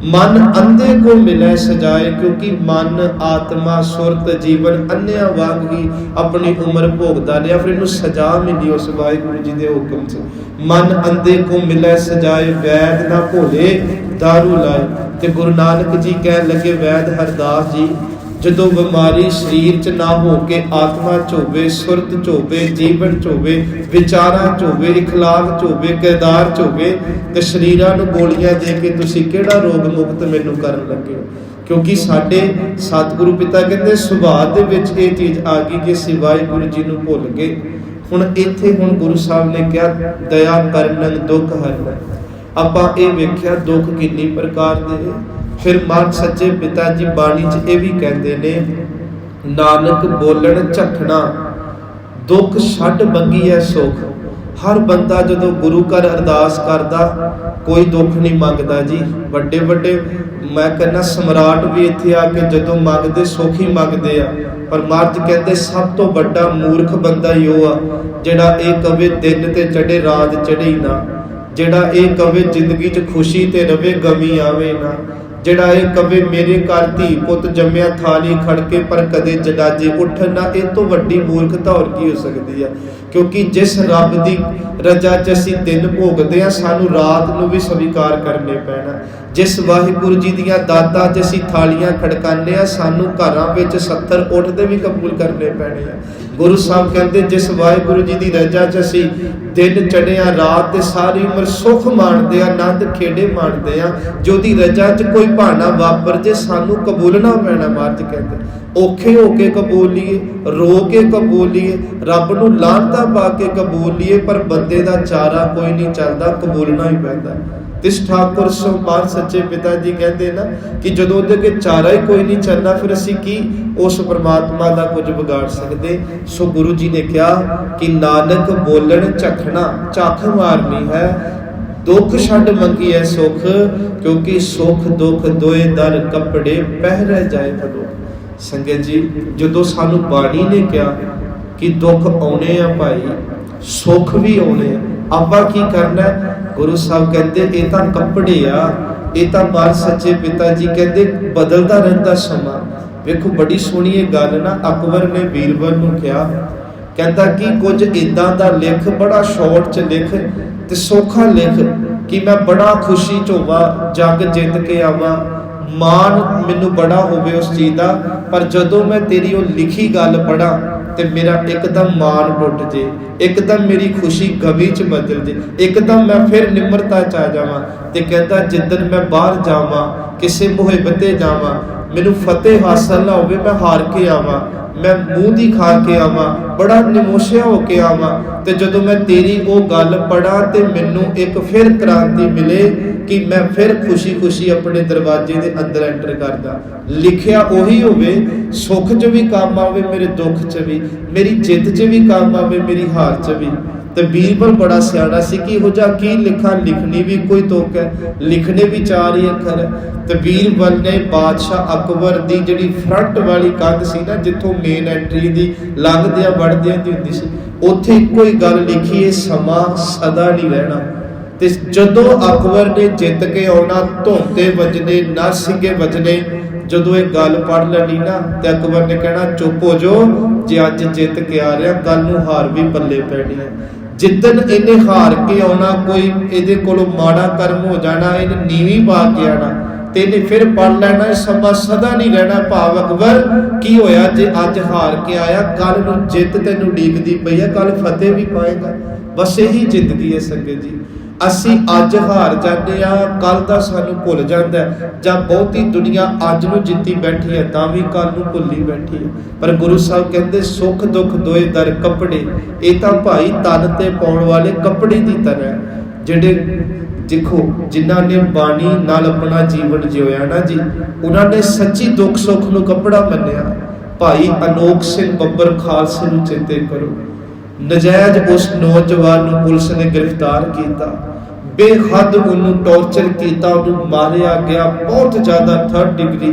ਮਨ ਅੰਧੇ ਕੋ ਮਿਲੇ ਸਜਾਏ, ਕਿਉਂਕਿ ਮਨ, ਆਤਮਾ, ਸੁਰਤ, ਜੀਵਨ ਅੰਨਿਆ ਵਾਂਗ ਹੀ ਆਪਣੀ ਉਮਰ ਭੋਗਦਾ ਰਿਹਾ। ਫਿਰ ਇਹਨੂੰ ਸਜ਼ਾ ਮਿਲੀ ਉਸ ਵਾਹਿਗੁਰੂ ਜੀ ਦੇ ਹੁਕਮ 'ਚ। ਮਨ ਅੰਧੇ ਕੋ ਮਿਲੇ ਸਜਾਏ, ਵੈਦ ਨਾ ਭੋਲੇ, ਦਾਰੂ ਲਾਏ। ਤੇ ਗੁਰੂ ਨਾਨਕ ਜੀ ਕਹਿਣ ਲੱਗੇ, ਵੈਦ ਹਰਦਾਸ ਜੀ ਜਦੋਂ ਬਿਮਾਰੀ ਸਰੀਰ 'ਚ ਨਾ ਹੋ ਕੇ ਆਤਮਾ ਝੋਵੇ ਸੁਰਤ ਝੋਵੇ ਜੀਵਨ ਝੋਵੇ ਵਿਚਾਰਾਂ ਝੋਵੇ ਇਖਲਾਕ ਝੋਵੇ ਕਿਰਦਾਰ ਝੋਵੇ ਤੇ ਸਰੀਰਾਂ ਨੂੰ ਗੋਲੀਆਂ ਦੇ ਕੇ ਤੁਸੀਂ ਕਿਹੜਾ ਰੋਗ ਮੁਕਤ ਮੈਨੂੰ ਕਰਨ ਲੱਗੇ ਹੋ? ਕਿਉਂਕਿ ਸਾਡੇ ਸਤਿਗੁਰੂ ਪਿਤਾ ਕਹਿੰਦੇ, ਸੁਭਾਅ ਦੇ ਵਿੱਚ ਇਹ ਚੀਜ਼ ਆ ਗਈ ਕਿ ਸਿਵਾਏ ਗੁਰੂ ਜੀ ਨੂੰ ਭੁੱਲ ਗਏ। ਹੁਣ ਇੱਥੇ ਹੁਣ ਗੁਰੂ ਸਾਹਿਬ ਨੇ ਕਿਹਾ, ਦਇਆ ਕਰਨੰ ਦੁੱਖ ਹਰਨ। ਆਪਾਂ ਇਹ ਵੇਖਿਆ, ਦੁੱਖ ਕਿੰਨੀ ਪ੍ਰਕਾਰ ਦੇ ਫਿਰ ਮਾਨ ਸੱਚੇ ਪਿਤਾ ਜੀ ਬਾਣੀ 'ਚ ਇਹ ਵੀ ਕਹਿੰਦੇ ਨੇ, ਨਾਨਕ ਬੋਲਣ ਝਖਣਾ ਦੁੱਖ ਛੱਡ ਬੰਗੀ ਐ ਸੁਖ। ਹਰ ਬੰਦਾ ਜਦੋਂ ਗੁਰੂ ਘਰ ਅਰਦਾਸ ਕਰਦਾ, ਕੋਈ ਦੁੱਖ ਨਹੀਂ ਮੰਗਦਾ ਜੀ। ਵੱਡੇ ਵੱਡੇ, ਮੈਂ ਕਹਿੰਦਾ ਸਮਰਾਟ ਵੀ ਇੱਥੇ ਆ ਕੇ ਜਦੋਂ ਮੰਗਦੇ ਸੁੱਖ ਹੀ ਮੰਗਦੇ ਆ। ਪਰ ਮਹਾਰਾਜ ਕਹਿੰਦੇ ਸਭ ਤੋਂ ਵੱਡਾ ਮੂਰਖ ਬੰਦਾ ਹੀ ਉਹ ਆ, ਜਿਹੜਾ ਇਹ ਕਵੇ ਦਿਨ ਤੇ ਚੜੇ ਰਾਤ ਚੜੇ ਨਾ। ਜਿਹੜਾ ਇਹ ਕਵੇ ਜ਼ਿੰਦਗੀ 'ਚ ਖੁਸ਼ੀ ਤੇ ਰਵੇ, ਗਮੀ ਆਵੇ ਨਾ। ਜਿਹੜਾ ਇਹ ਕਵੇ, ਮੇਰੇ ਘਰ ਧੀ ਪੁੱਤ ਜੰਮਿਆ ਥਾਲੀ ਖੜਕੇ ਪਰ ਕਦੇ ਜਡਾਜੇ ਉੱਠਣ ਨਾ। ਇਹ ਤੋਂ ਵੱਡੀ ਮੂਰਖਤਾ ਹੋਰ ਕੀ ਹੋ ਸਕਦੀ ਹੈ? ਕਿਉਂਕਿ ਜਿਸ ਰੱਬ ਦੀ ਰਜਾ 'ਚ ਅਸੀਂ ਦਿਨ ਭੋਗਦੇ ਆ ਸਾਨੂੰ ਰਾਤ ਨੂੰ ਵੀ ਸਵੀਕਾਰ ਕਰਨੇ ਪੈਣਾ। ਜਿਸ ਵਾਹਿਗੁਰੂ ਜੀ ਦੀਆਂ ਦਾਤਾਂ 'ਚ ਅਸੀਂ ਥਾਲੀਆਂ ਖੜਕਾਉਂਦੇ ਆ ਸਾਨੂੰ ਘਰਾਂ ਵਿੱਚ 70 ਉੱਠਦੇ ਵੀ ਕਬੂਲ ਕਰਨੇ ਪੈਣੇ ਆ। ਗੁਰੂ ਸਾਹਿਬ ਕਹਿੰਦੇ, ਜਿਸ ਵਾਹਿਗੁਰੂ ਜੀ ਦੀ ਰਜਾ 'ਚ ਅਸੀਂ ਦਿਨ ਚੜਿਆ ਰਾਤ ਤੇ ਸਾਰੀ ਉਮਰ ਸੁਖ ਮਾਣਦੇ ਆ ਆਨੰਦ ਖੇੜੇ ਮਾਣਦੇ ਆ ਜੋ ਦੀ ਰਜਾ 'ਚ ਕੋਈ ਭਾਣਾ ਵਾਪਰ ਜੇ, ਸਾਨੂੰ ਕਬੂਲਣਾ ਪੈਣਾ ਮਾਰਜ ਕਹਿੰਦੇ। ਔਖੇ ਹੋ ਕੇ ਕਬੂਲੀਏ ਰੋ ਕੇ ਕਬੂਲੀਏ ਰੱਬ ਨੂੰ ਲਾਂਤਾ ਪਾ ਕੇ ਕਬੂਲੀਏ ਪਰ ਬੰਦੇ ਦਾ ਚਾਰਾ ਕੋਈ ਨਹੀਂ ਚੱਲਦਾ, ਕਬੂਲਣਾ ਹੀ ਪੈਂਦਾ। ਤਿਸ ਠਾਕੁਰ ਸੋ ਸੱਚੇ ਪਿਤਾ ਜੀ ਕਹਿੰਦੇ ਨਾ ਕਿ ਜਦੋਂ ਉਹਦੇ ਕੇ ਚਾਰਾ ਹੀ ਕੋਈ ਨਹੀਂ ਚੱਲਦਾ, ਫਿਰ ਅਸੀਂ ਕੀ ਉਸ ਪਰਮਾਤਮਾ ਦਾ ਕੁਝ ਵਿਗਾੜ ਸਕਦੇ? ਸੋ ਗੁਰੂ ਜੀ ਨੇ ਕਿਹਾ ਕਿ ਨਾਨਕ ਬੋਲਣ ਝਖਣਾ, ਝੱਖ ਮਾਰਨੀ ਹੈ। ਦੁੱਖ ਛੱਡ ਮੰਗੀ ਐ ਸੁਖ, ਕਿਉਂਕਿ ਸੁਖ ਦੁੱਖ ਦੋਏ ਦਰ ਕੱਪੜੇ ਪਹਿਰੇ ਜਾਏ ਤਦੋ। ਸੰਗਤ ਜੀ, ਜਦੋਂ ਸਾਨੂੰ ਬਾਣੀ ਨੇ ਕਿਹਾ ਕਿ ਦੁੱਖ ਆਉਣੇ ਆ ਭਾਈ, ਸੁੱਖ ਵੀ ਆਉਣੇ ਆ। ਆਪਾਂ ਕੀ ਕਰਨਾ? ਗੁਰੂ ਸਾਹਿਬ ਕਹਿੰਦੇ, ਇਹ ਤਾਂ ਕੱਪੜੇ ਆ, ਇਹ ਤਾਂ ਬਾਤ ਸੱਚੇ ਪਿਤਾ ਜੀ। ਕਹਿੰਦੇ, ਬਦਲਦਾ ਰਹਿੰਦਾ ਸਮਾਂ। ਵੇਖੋ, ਬੜੀ ਸੋਹਣੀ ਇਹ ਗੱਲ ਨਾ, ਅਕਬਰ ਨੇ ਬੀਰਬਲ ਨੂੰ ਕਿਹਾ। ਕਹਿੰਦਾ ਕਿ ਕੁਝ ਇਦਾਂ ਦਾ ਲਿਖ, ਬੜਾ ਸ਼ਾਰਟ ਚ ਲਿਖ ਤੇ ਸੌਖਾ ਲਿਖ ਕਿ ਮੈਂ ਬੜਾ ਖੁਸ਼ੀ ਚ ਹੋਵਾਂ, ਜੱਗ ਜਿੱਤ ਕੇ ਆਵਾਂ। ਮਾਣ ਮੈਨੂੰ ਬੜਾ ਹੋਵੇ ਉਸ ਚੀਜ਼ ਦਾ, ਪਰ ਜਦੋਂ ਮੈਂ ਤੇਰੀ ਉਹ ਲਿਖੀ ਗੱਲ ਪੜਾਂ ਤੇ ਮੇਰਾ ਇੱਕਦਮ ਮਾਣ ਟੁੱਟ ਜੇ, ਇੱਕਦਮ ਮੇਰੀ ਖੁਸ਼ੀ ਗਮੀ ਚ ਬਦਲ ਜੇ, ਇੱਕਦਮ ਮੈਂ ਫਿਰ ਨਿਮਰਤਾ ਚ ਆ ਜਾਵਾਂ ਤੇ ਕਹਿੰਦਾ ਜਿੱਦਨ ਮੈਂ ਬਾਹਰ ਜਾਵਾਂ, ਕਿਸੇ ਮੁਹਿਬਤ ਜਾਵਾਂ ਮੈਨੂੰ ਫਤਿਹ ਹਾਸਲ ਨਾ ਹੋਵੇ, ਮੈਂ ਹਾਰ ਕੇ ਆਵਾਂ, ਮੈਂ ਮੂੰਹ ਦੀ ਖਾ ਕੇ ਆਵਾਂ, ਬੜਾ ਨਿਮੋਸ਼ਿਆ ਹੋ ਕੇ ਆਵਾਂ ਤੇ ਜਦੋਂ ਮੈਂ ਤੇਰੀ ਉਹ ਗੱਲ ਪੜਾਂ ਤੇ ਮੈਨੂੰ ਇੱਕ ਫਿਰ ਕ੍ਰਾਂਤੀ ਮਿਲੇ ਕਿ ਮੈਂ ਫਿਰ ਖੁਸ਼ੀ-ਖੁਸ਼ੀ ਆਪਣੇ ਦਰਵਾਜ਼ੇ ਦੇ ਅੰਦਰ ਐਂਟਰ ਕਰਦਾ। ਲਿਖਿਆ ਉਹੀ ਹੋਵੇ, ਸੁੱਖ 'ਚ ਵੀ ਕੰਮ ਆਵੇ, ਮੇਰੇ ਦੁੱਖ 'ਚ ਵੀ, ਮੇਰੀ ਜਿੱਤ 'ਚ ਵੀ ਕੰਮ ਆਵੇ, ਮੇਰੀ ਹਾਰ 'ਚ ਵੀ। ਤੇ ਬੀਰਬਲ ਬੜਾ ਸਿਆਣਾ ਸੀ ਕਿ ਇਹੋ ਜਿਹਾ ਕੀ ਲਿਖਾਂ, ਲਿਖਣੀ ਵੀ ਕੋਈ ਤੁਕ ਹੈ, ਲਿਖਣੇ ਵੀ ਚਾਰ ਹੀ ਅੱਖਰ ਹੈ। ਤੇ ਬੀਰਬਲ ਨੇ ਬਾਦਸ਼ਾਹ ਅਕਬਰ ਦੀ ਜਿਹੜੀ ਫਰੰਟ ਵਾਲੀ ਕੰਧ ਸੀ ਨਾ, ਜਿੱਥੋਂ ਮੇਨ ਐਂਟਰੀ ਦੀ ਲੰਘਦਿਆਂ ਵੜਦਿਆਂ ਦੀ ਹੁੰਦੀ ਸੀ, ਉੱਥੇ ਇੱਕੋ ਹੀ ਗੱਲ ਲਿਖੀ ਹੈ ਸਮਾਂ ਸਦਾ ਨਹੀਂ ਰਹਿਣਾ। ਤੇ ਜਦੋਂ ਅਕਬਰ ਨੇ ਜਿੱਤ ਕੇ ਆਉਣਾ, ਧੋਤੇ ਵੱਜਣੇ, ਨਾ ਸਿੰਘੇ ਜਦੋਂ ਇਹ ਗੱਲ ਪੜ ਲੈਣੀ ਨਾ, ਤੇ ਅਕਬਰ ਨੇ ਕਹਿਣਾ, ਚੁੱਪ ਹੋ ਜੋ ਜੇ ਅੱਜ ਜਿੱਤ ਕੇ ਆ ਰਿਹਾ ਕੱਲ ਨੂੰ ਹਾਰ ਵੀ ਪੱਲੇ ਪੈਣੀ ਹੈ। ਜਿੱਦਨ ਇਹਨੇ ਹਾਰ ਕੇ ਆਉਣਾ, ਕੋਈ ਇਹਦੇ ਕੋਲੋਂ ਮਾੜਾ ਕਰਮ ਹੋ ਜਾਣਾ, ਇਹਨੇ ਨੀਵੀਂ ਪਾ ਕੇ ਆਣਾ ਤੇ ਇਹਨੇ ਫਿਰ ਪੜ ਲੈਣਾ, ਇਹ ਸਮਾਂ ਸਦਾ ਨਹੀਂ ਰਹਿਣਾ। ਭਾਵ ਅਕਬਰ, ਕੀ ਹੋਇਆ ਜੇ ਅੱਜ ਹਾਰ ਕੇ ਆਇਆ? ਕੱਲ ਨੂੰ ਜਿੱਤ ਤੈਨੂੰ ਡੀਕਦੀ ਪਈ ਹੈ ਕੱਲ ਫਤਿਹ ਵੀ ਪਾਏਗਾ। ਬਸ ਇਹੀ ਜ਼ਿੰਦਗੀ ਹੈ ਸੰਗਤ ਜੀ। ਅਸੀਂ ਅੱਜ ਹਾਰ ਜਾਂਦੇ ਆ ਕੱਲ ਦਾ ਸਾਨੂੰ ਭੁੱਲ ਜਾਂਦਾ ਜਾਂ ਬਹੁਤੀ ਦੁਨੀਆ ਅੱਜ ਨੂੰ ਜਿੱਤੀ ਬੈਠੀ ਹੈ, ਤਾਂ ਵੀ ਕੱਲ ਨੂੰ ਭੁੱਲੀ ਬੈਠੀ ਹੈ। ਪਰ ਗੁਰੂ ਸਾਹਿਬ ਕਹਿੰਦੇ, ਸੁੱਖ ਦੁੱਖ ਦੋਏ ਦਰ ਕੱਪੜੇ, ਇਹ ਤਾਂ ਭਾਈ ਤਨ ਤੇ ਪਾਉਣ ਵਾਲੇ ਕੱਪੜੇ ਦੀ ਤਰ੍ਹਾਂ ਜਿਹੜੇ ਦੇਖੋ, ਜਿਨ੍ਹਾਂ ਨੇ ਬਾਣੀ ਨਾਲ ਆਪਣਾ ਜੀਵਨ ਜਿਉਇਆ ਨਾ ਜੀ, ਉਹਨਾਂ ਨੇ ਸੱਚੀ ਦੁੱਖ ਸੁੱਖ ਨੂੰ ਕੱਪੜਾ ਮੰਨਿਆ। ਭਾਈ ਅਨੋਖ ਸਿੰਘ ਬੱਬਰ ਖਾਲਸੇ ਨੂੰ ਚੇਤੇ ਕਰੋ। ਨਜਾਇਜ਼ ਉਸ ਨੌਜਵਾਨ ਨੂੰ ਪੁਲਿਸ ਨੇ ਗ੍ਰਿਫਤਾਰ ਕੀਤਾ। ਬੇਹੱਦ ਉਹਨੂੰ ਟੌਰਚਰ ਕੀਤਾ, ਉਹਨੂੰ ਮਾਰਿਆ ਗਿਆ, ਬਹੁਤ ਜ਼ਿਆਦਾ ਥਰਡ ਡਿਗਰੀ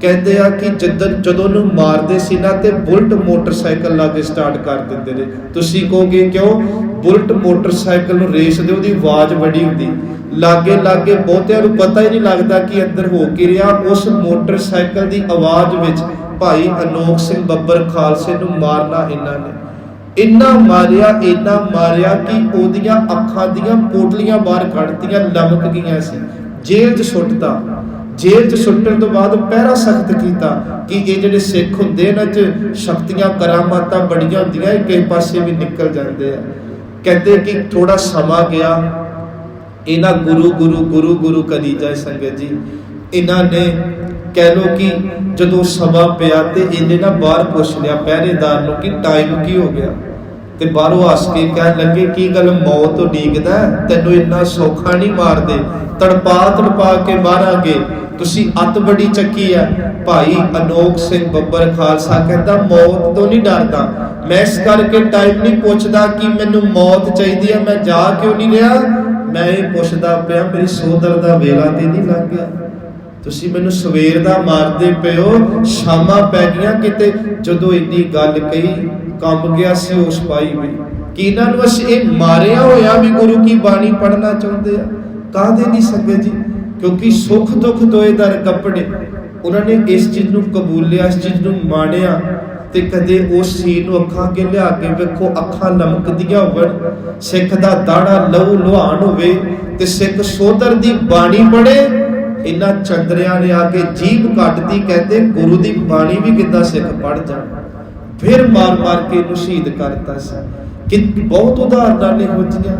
ਕਹਿੰਦੇ ਆ ਕਿ ਜਦੋਂ ਜਦੋਂ ਉਹਨੂੰ ਮਾਰਦੇ ਸੀ ਨਾ ਤੇ ਬੁਲਟ ਮੋਟਰਸਾਈਕਲ ਲਾ ਕੇ ਸਟਾਰਟ ਕਰ ਦਿੰਦੇ ਨੇ। ਤੁਸੀਂ ਕਹੋਗੇ ਕਿਉਂ? ਬੁਲਟ ਮੋਟਰਸਾਈਕਲ ਨੂੰ ਰੇਸ ਦੇ ਉਹਦੀ ਆਵਾਜ਼ ਬੜੀ ਹੁੰਦੀ। ਲਾਗੇ ਲਾਗੇ ਬਹੁਤਿਆਂ ਨੂੰ ਪਤਾ ਹੀ ਨਹੀਂ ਲੱਗਦਾ ਕਿ ਅੰਦਰ ਹੋ ਕੀ ਰਿਹਾ। ਉਸ ਮੋਟਰਸਾਈਕਲ ਦੀ ਆਵਾਜ਼ ਵਿੱਚ ਭਾਈ ਅਨੋਖ ਸਿੰਘ ਬੱਬਰ ਖਾਲਸੇ ਨੂੰ ਮਾਰਨਾ ਇਹਨਾਂ ਨੇ। ਇੰਨਾ ਮਾਰਿਆ ਇੰਨਾ ਮਾਰਿਆ ਕਿ ਉਹਦੀਆਂ ਅੱਖਾਂ ਦੀਆਂ ਪੋਟਲੀਆਂ ਬਾਹਰ ਕੱਢਤੀਆਂ ਲਮਕ ਗਈਆਂ ਸੀ। ਜੇਲ੍ਹ 'ਚ ਸੁੱਟਤਾ। ਜੇਲ੍ਹ 'ਚ ਸੁੱਟਣ ਤੋਂ ਬਾਅਦ ਪਹਿਰਾ ਸਖਤ ਕੀਤਾ ਕਿ ਇਹ ਜਿਹੜੇ ਸਿੱਖ ਹੁੰਦੇ ਇਹਨਾਂ 'ਚ ਸ਼ਕਤੀਆਂ, ਕਰਾਮਾਤਾਂ ਬੜੀਆਂ ਹੁੰਦੀਆਂ, ਇਹ ਕਿਸੇ ਪਾਸੇ ਵੀ ਨਿਕਲ ਜਾਂਦੇ ਆ। ਕਹਿੰਦੇ ਕਿ ਥੋੜਾ ਸਮਾਂ ਗਿਆ। ਇਹਨਾਂ ਗੁਰੂ ਗੁਰੂ ਗੁਰੂ ਗੁਰੂ ਕਰੀ ਜਾਏ ਸੰਗਤ ਜੀ। ਇਹਨਾਂ ਨੇ ਕਹਿ ਲੋ ਕਿ ਜਦੋਂ ਸਮਾਂ ਪਿਆ ਤੇ ਇਹਨੇ ਨਾ ਬਾਹਰ ਪੁੱਛ ਲਿਆ ਪਹਿਰੇਦਾਰ ਨੂੰ ਕਿ ਟਾਈਮ ਕੀ ਹੋ ਗਿਆ। ਤੇ ਬਾਹਰੋਂ ਹੱਸ ਕੇ ਕਹਿਣ ਲੱਗੇ, ਕੀ ਗੱਲ, ਮੌਤ ਉਡੀਕਦਾ ਹੈ? ਤੈਨੂੰ ਇੰਨਾ ਸੌਖਾ ਨਹੀਂ ਮਾਰਦੇ। ਤੜਪਾ ਤੜਪਾ ਕੇ ਮਾਰਾਂਗੇ। ਤੁਸੀਂ ਅੱਤ ਬੜੀ ਚੱਕੀ ਆ। ਭਾਈ ਅਨੋਖ ਸਿੰਘ ਬੱਬਰ ਖਾਲਸਾ ਕਹਿੰਦਾ, ਮੌਤ ਤੋਂ ਨਹੀਂ ਡਰਦਾ। ਮੈਂ ਇਸ ਕਰਕੇ ਟਾਈਮ ਨਹੀਂ ਪੁੱਛਦਾ ਕਿ ਮੈਨੂੰ ਮੌਤ ਚਾਹੀਦੀ ਆ। ਮੈਂ ਜਾ ਕਿਉਂ ਨਹੀਂ ਰਿਹਾ? ਮੈਂ ਇਹ ਪੁੱਛਦਾ ਪਿਆ, ਮੇਰੀ ਸੋਦਰ ਦਾ ਵੇਲਾ ਤੇ ਨਹੀਂ ਲੱਗ ਗਿਆ। ਤੁਸੀਂ ਮੈਨੂੰ ਸਵੇਰ ਦਾ ਮਾਰਦੇ ਪਿਓ ਸ਼ਾਮਾਂ ਪੈ ਗਈਆਂ ਕਿਤੇ। ਜਦੋਂ ਇੰਨੀ ਗੱਲ ਕਹੀ ਕੰਮ ਗਿਆ ਸੀ ਉਸ ਪਾਈ ਵੀ। ਕਿ ਨੂੰ ਅਸੀਂ ਇਹ ਮਾਰਿਆ ਹੋਇਆ ਵੀ ਗੁਰੂ ਕੀ ਬਾਣੀ ਪੜਨਾ ਚਾਹੁੰਦੇ ਆ? ਕਾਹਦੇ ਨਹੀਂ ਸੰਗਤ ਜੀ? ਕਿਉਂਕਿ ਸੁੱਖ ਦੁੱਖ ਦੋਏ ਦਰ ਕੱਪੜੇ। ਉਹਨਾਂ ਨੇ ਇਸ ਚੀਜ਼ ਨੂੰ ਕਬੂਲਿਆ, ਇਸ ਚੀਜ਼ ਨੂੰ ਮਾਣਿਆ ਤੇ ਕਦੇ ਉਸ ਚੀਜ਼ ਨੂੰ ਅੱਖਾਂ ਅੱਗੇ ਲਿਆ ਕੇ ਵੇਖੋ, ਅੱਖਾਂ ਲਮਕਦੀਆਂ ਹੋਣ, ਸਿੱਖ ਦਾ ਦਾੜਾ ਲਹੂ ਲੁਹਾਨ ਹੋਵੇ ਤੇ ਸਿੱਖ ਸੋਦਰ ਦੀ ਬਾਣੀ ਪੜੇ ਇਹਨਾਂ ਚੰਦਰਿਆਂ ਨੇ ਆ ਕੇ ਜੀਭ ਕੱਟਦੀ ਕਹਿੰਦੇ ਗੁਰੂ ਦੀ ਬਾਣੀ ਵੀ ਕਿੱਦਾਂ ਸਿੱਖ ਪੜ ਜਾਣ ਫਿਰ ਮਾਰ ਮਾਰ ਕੇ ਇਹਨੂੰ ਸ਼ਹੀਦ ਕਰਤਾ ਸੀ। ਕਿ ਬਹੁਤ ਉਦਾਹਰਨਾਂ ਨੇ ਹੋਈਆਂ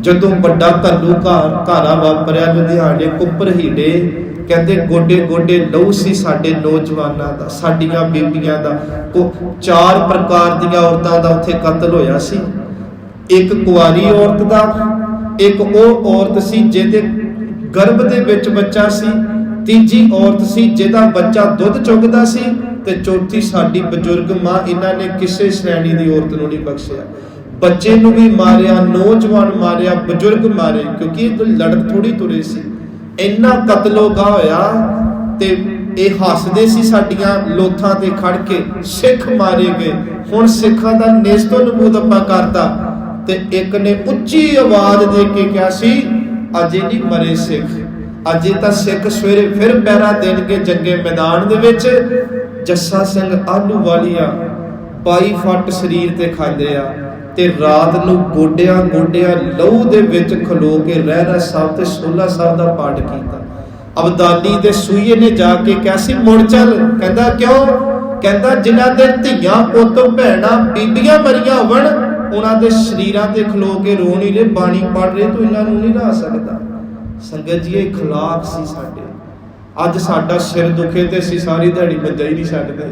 ਜਦੋਂ ਵੱਡਾ ਘੱਲੂ ਘਰ ਘਾਰਾ ਵਾਪਰਿਆ, ਲੁਧਿਆਣੇ ਕੁੱਪਰ ਹੀੜੇ, ਕਹਿੰਦੇ ਗੋਡੇ ਗੋਡੇ ਲਹੂ ਸੀ ਸਾਡੇ ਨੌਜਵਾਨਾਂ ਦਾ, ਸਾਡੀਆਂ ਬੀਬੀਆਂ ਦਾ। ਕੋ, ਚਾਰ ਪ੍ਰਕਾਰ ਦੀਆਂ ਔਰਤਾਂ ਦਾ ਉੱਥੇ ਕਤਲ ਹੋਇਆ ਸੀ। ਇੱਕ ਕੁਆਰੀ ਔਰਤ ਦਾ, ਇੱਕ ਉਹ ਔਰਤ ਸੀ ਜਿਹਦੇ ਗਰਭ ਦੇ ਵਿੱਚ ਬੱਚਾ ਸੀ, ਤੀਜੀ ਔਰਤ ਸੀ ਜਿਹਦਾ ਬੱਚਾ ਦੁੱਧ ਚੁੰਗਦਾ ਸੀ ਤੇ ਚੌਥੀ ਸਾਡੀ ਬਜ਼ੁਰਗ ਮਾਂ ਇਹਨਾਂ ਨੇ ਕਿਸੇ ਸ਼੍ਰੇਣੀ ਦੀ ਔਰਤ ਨੂੰ ਨਹੀਂ ਬਖਸ਼ਿਆ। ਬੱਚੇ ਨੂੰ ਵੀ ਮਾਰਿਆ, ਨੌਜਵਾਨ ਮਾਰਿਆ, ਬਜ਼ੁਰਗ ਮਾਰੇ ਕਿਉਂਕਿ ਇਹ ਤਾਂ ਥੋੜੀ ਤੁਰੇ ਸੀ। ਇੰਨਾ ਕਤਲੋਗਾ ਹੋਇਆ ਤੇ ਇਹ ਹੱਸਦੇ ਸੀ ਸਾਡੀਆਂ ਲੋਥਾਂ ਤੇ ਖੜ ਕੇ, ਸਿੱਖ ਮਾਰੇ ਗਏ। ਹੁਣ ਸਿੱਖਾਂ ਦਾ ਨੇਸਤੋ ਨਬੂਦ ਆਪਾਂ ਕਰਤਾ ਤੇ ਇੱਕ ਨੇ ਉੱਚੀ ਆਵਾਜ਼ ਦੇ ਕੇ ਕਿਹਾ ਸੀ ਅਜੇ ਨਹੀਂ ਮਰੇ ਸਿੱਖ। ਅਜੇ ਤਾਂ ਸਿੱਖ ਸਵੇਰੇ ਫਿਰ ਪੈਰਾ ਦੇਣਗੇ ਜੰਗੇ ਮੈਦਾਨ ਦੇ ਵਿੱਚ। ਜੱਸਾ ਸਿੰਘ ਆਲੂ ਵਾਲੀਆ 22 ਫੱਟ ਸਰੀਰ ਤੇ ਖਾਂਦੇ ਆ ਤੇ ਰਾਤ ਨੂੰ ਗੋਡਿਆਂ ਗੋਡਿਆਂ ਲਹੂ ਦੇ ਵਿੱਚ ਖਲੋ ਕੇ ਰਹਿਰਾ ਸਾਹਿਬ ਤੇ ਸੋਲਾ ਸਾਹਿਬ ਦਾ ਪਾਠ ਕੀਤਾ। ਅਬਦਾਲੀ ਦੇ ਸੂਈਏ ਨੇ ਜਾ ਕੇ ਕਿਹਾ ਸੀ ਮੁੜ ਚੱਲ। ਕਹਿੰਦਾ, ਕਿਉਂ? ਕਹਿੰਦਾ, ਜਿਨ੍ਹਾਂ ਦੇ ਧੀਆਂ, ਪੁੱਤ, ਭੈਣਾਂ ਬੀਬੀਆਂ ਮਰੀਆਂ ਹੋਵਣ, ਉਹਨਾਂ ਦੇ ਸਰੀਰਾਂ ਤੇ ਖਲੋ ਕੇ ਰੋ ਨਹੀਂ ਰਹੇ, ਬਾਣੀ ਪੜ ਰਹੇ, ਤੂੰ ਇਹਨਾਂ ਨੂੰ ਨਹੀਂ ਲਾ ਸਕਦਾ। ਸੰਗਤ ਜੀ, ਇਹ ਖਲਾਕ ਸੀ ਸਾਡੇ। ਅੱਜ ਸਾਡਾ ਸਿਰ ਦੁਖੇ ਤੇ ਅਸੀਂ ਸਾਰੀ ਦਿਹਾੜੀ ਮੰਜਾ ਹੀ ਨਹੀਂ ਛੱਡਦੇ।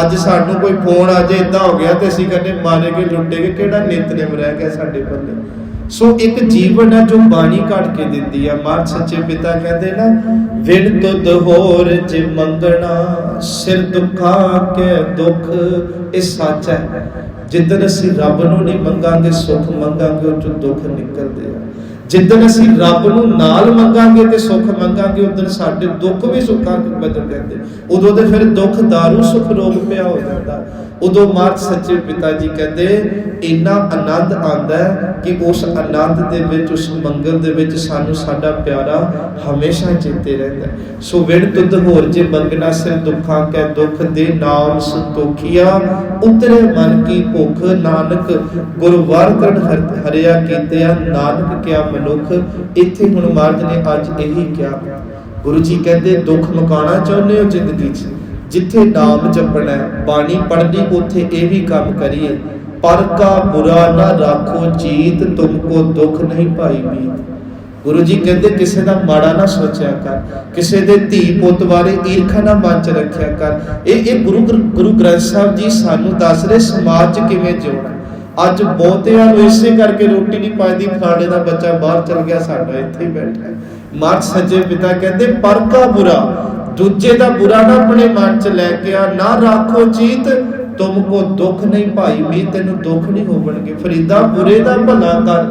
ਅੱਜ ਸਾਨੂੰ ਕੋਈ ਫੋਨ ਆ ਜੇ ਇਦਾਂ ਹੋ ਗਿਆ ਤੇ ਅਸੀਂ ਕਹਿੰਦੇ, ਮਾਰੇ ਕੇ ਲੁੱਟੇ ਕੇ ਕਿਹੜਾ ਨਿਤਨੇਮ ਰਹਿ ਗਿਆ ਸਾਡੇ ਬੰਦੇ? ਸੋ ਇੱਕ ਜੀਵਨ ਹੈ ਜੋ ਬਾਣੀ ਕੱਢ ਕੇ ਦਿੰਦੀ ਆ। ਮਾਰ ਸੱਚੇ ਪਿਤਾ ਕਹਿੰਦੇ ਨਾ, ਵਿਣ ਤੁਧ ਹੋਰ ਜੇ ਮੰਗਣਾ, ਸਿਰ ਦੁਖਾ ਕੇ ਦੁੱਖ, ਇਹ ਸੱਚ ਹੈ। ਜਿੱਦਨ ਅਸੀਂ ਰੱਬ ਨੂੰ ਨਹੀਂ ਮੰਗਾਂਗੇ, ਸੁੱਖ ਮੰਗਾਂਗੇ, ਉਹ ਚੋਂ ਦੁੱਖ ਨਿਕਲਦੇ ਆ। ਜਿੱਦਣ ਅਸੀਂ ਰੱਬ ਨੂੰ ਨਾਲ ਮੰਗਾਂਗੇ ਤੇ ਸੁੱਖ ਮੰਗਾਂਗੇ ਉਦੋਂ ਸਾਡੇ ਦੁੱਖ ਵੀ ਸੁੱਖਾਂ ਵਿੱਚ ਬਦਲ ਜਾਂਦੇ ਉਦੋਂ ਤੇ ਫਿਰ ਦੁੱਖ, ਦਾਰੂ, ਸੁੱਖ ਰੋਗ ਪਿਆ ਹੋ ਜਾਂਦਾ। ਉਦੋਂ ਮਾਰਤ ਸੱਚੇ ਪਿਤਾ ਜੀ ਕਹਿੰਦੇ, ਇੰਨਾ ਆਨੰਦ ਆਂਦਾ ਕਿ ਉਸ ਆਨੰਦ ਦੇ ਵਿੱਚ, ਉਸ ਮੰਗਲ ਦੇ ਵਿੱਚ ਸਾਨੂੰ ਸਾਡਾ ਪਿਆਰਾ ਹਮੇਸ਼ਾ ਚੇਤੇ ਰਹਿੰਦਾ ਸੋ ਵਿਣ ਤੁਧ ਹੋਰ ਜੇ ਮੰਗਣਾ ਸਿਰ ਦੁੱਖਾਂ ਕੈ ਦੁੱਖ ਦੇ ਨਾਮ ਸੰਤੋਖੀਆ, ਉਤਰੇ ਮਨ ਕੀ ਭੁੱਖ, ਨਾਨਕ ਗੁਰਵਾਰ ਤਨ ਹਰਿਆ ਕੀਤਿਆ, ਨਾਨਕ ਕਿਆ ਮਨੁੱਖ ਇੱਥੇ ਹੁਣ ਮਹਾਰਾਜ ਨੇ ਅੱਜ ਇਹੀ ਕਿਹਾ। ਗੁਰੂ ਜੀ ਕਹਿੰਦੇ, ਦੁੱਖ ਮੁਕਾਉਣਾ ਚਾਹੁੰਦੇ ਹੋ ਜ਼ਿੰਦਗੀ 'ਚ? ਜਿੱਥੇ ਨਾਮ ਜਪਣਾ ਬਾਣੀ ਪੜ੍ਹਨੀ, ਉੱਥੇ ਇਹ ਵੀ ਕੰਮ ਕਰੀਏ। ਪਰ ਕਾ ਬੁਰਾ ਨਾ ਰਾਖੋ ਚੀਤ ਤੁਮਕੋ ਦੁੱਖ ਨਹੀਂ ਭਾਈ ਮੀਤ। ਗੁਰੂ ਜੀ ਕਹਿੰਦੇ, ਕਿਸੇ ਦਾ ਮਾੜਾ ਨਾ ਸੋਚਿਆ ਕਰ। ਕਿਸੇ ਦੇ ਧੀ ਪੁੱਤ ਬਾਰੇ ਈਰਖਾ ਨਾ ਮਨ ਚ ਰੱਖਿਆ ਕਰ। ਇਹ ਇਹ ਗੁਰੂ ਗੁਰੂ ਗ੍ਰੰਥ ਸਾਹਿਬ ਜੀ ਸਾਨੂੰ ਦੱਸ ਰਹੇ, ਸਮਾਜ ਚ ਕਿਵੇਂ ਜਿਉਣਾ ਅੱਜ ਬਹੁਤਿਆਂ ਨੂੰ ਇਸੇ ਕਰਕੇ ਰੋਟੀ ਨਹੀਂ ਪਾਈਦੀ ਫਲਾਣੇ ਦਾ ਬੱਚਾ ਬਾਹਰ ਚਲ ਗਿਆ, ਸਾਡਾ ਇੱਥੇ ਹੀ ਬੈਠਾ ਹੈ। ਸੱਜੇ ਪਿਤਾ ਕਹਿੰਦੇ ਪਰ ਬੁਰਾ, ਦੂਜੇ ਦਾ ਬੁਰਾ ਨਾ ਆਪਣੇ ਮਨ ਚ ਲੈ ਕੇ ਆ, ਨਾ ਰੱਖੋ ਚੀਤ ਤੁਮਕੋ ਦੁੱਖ ਨਹੀਂ ਭਾਈ ਵੀ ਤੈਨੂੰ ਦੁੱਖ ਨਹੀਂ ਹੋਵਣਗੇ। ਫਰੀਦਾ ਬੁਰੇ ਦਾ ਭਲਾ ਕਰ,